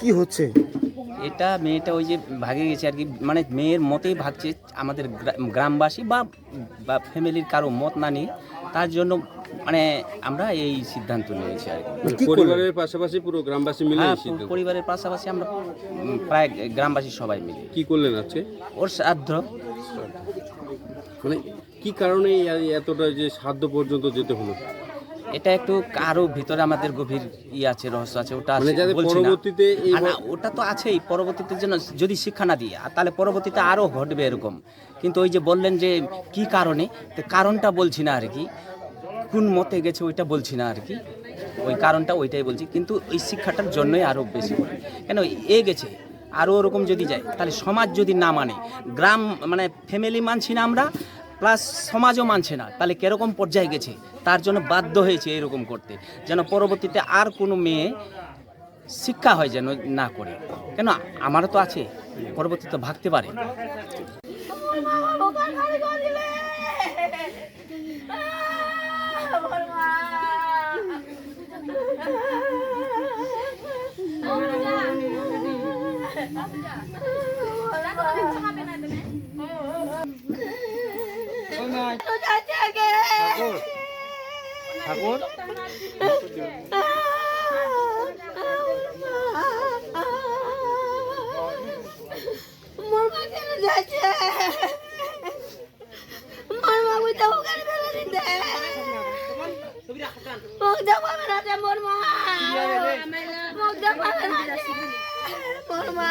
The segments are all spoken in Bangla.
কি হচ্ছে? এটা মেয়েটা ওই যে ভাগে গেছে আর কি মানে মেয়ের মতেই ভাগছে আমাদের গ্রা- গ্রামবাসী বা বা ফ্যামিলির কারও মত না নিয়ে। তার জন্য মানে আমরা এই সিদ্ধান্ত নিয়েছি আর কি। পরিবারের পাশাপাশি পুরো গ্রামবাসী মিলে হ্যাঁ পরিবারের পাশাপাশি আমরা প্রায় গ্রামবাসী সবাই মিলে। কি করলেন আজকে? ওর শ্রাদ্ধ। মানে কি কারণে এতটা যে সাধ্য পর্যন্ত যেতে হলো? এটা একটু কারও ভিতরে আমাদের গভীর ই আছে রহস্য আছে ওটা মানে। পরবর্তীতে ওটা তো আছেই পরবর্তীতে যেন যদি শিক্ষা না দিই তাহলে পরবর্তীতে আরও ঘটবে এরকম। কিন্তু ওই যে বললেন যে কি কারণে তো কারণটা বলছি না আর কি। কোন মতে গেছে ওইটা বলছি না আর কি। ওই কারণটা ওইটাই বলছি কিন্তু ওই শিক্ষাটার জন্যই আরও বেশি কেন এ গেছে আরও ওরকম যদি যায় তাহলে সমাজ যদি না মানে গ্রাম মানে ফ্যামিলি মানছি না আমরা প্লাস সমাজও মানছে না। তাহলে কীরকম পর্যায়ে গেছে? তার জন্য বাধ্য হয়েছে এরকম করতে। যেন পরবর্তীতে আর কোনো মেয়ে শিক্ষা হয় যেন না করে। কেন? আমারও তো আছে। পরবর্তীতে ভাগতে পারে। ঠাকুর। মা মোর মা মোর মা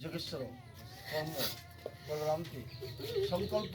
যোগেশ্বর কর্ম বলরামতি সংকল্প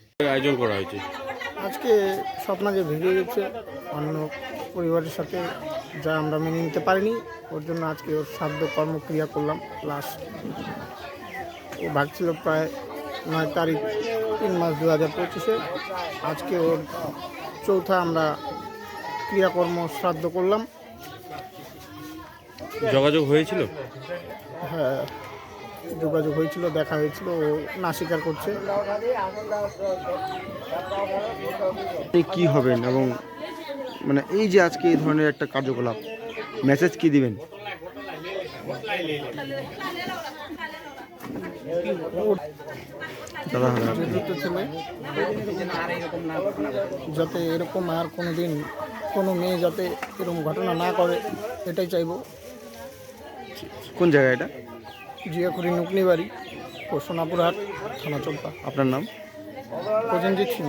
আয়োজন করা হয়েছে। আজকে স্বপ্না যে ভেঙে গেছে অন্য পরিবারের সাথে যা আমরা মেনে নিতে পারিনি ওর জন্য আজকে ওর সাধ্য কর্মক্রিয়া করলাম। লাস্ট ও ভাগছিল প্রায় নয় তারিখ তিন মাস দু হাজার পঁচিশে। আজকে ওর চৌথা আমরা ক্রিয়াকর্ম শ্রাদ্ধ করলাম। যোগাযোগ হয়েছিল? হ্যাঁ। যোগাযোগ হয়েছিল দেখা হয়েছিল ও না স্বীকার করছে। কি হবেন এবং মানে এই যে আজকে এই ধরনের একটা কার্যকলাপ মেসেজ কি দিবেন? হ্যাঁ যাতে এরকম আর কোনো দিন কোনো মেয়ে যাতে এরকম ঘটনা না করে এটাই চাইব। কোন জায়গা এটা? জিয়াকুড়ি নুকনি বাড়ি ও সোনাপুরহাট থানা চম্পা। আপনার নাম? প্রসেনজিৎ সিং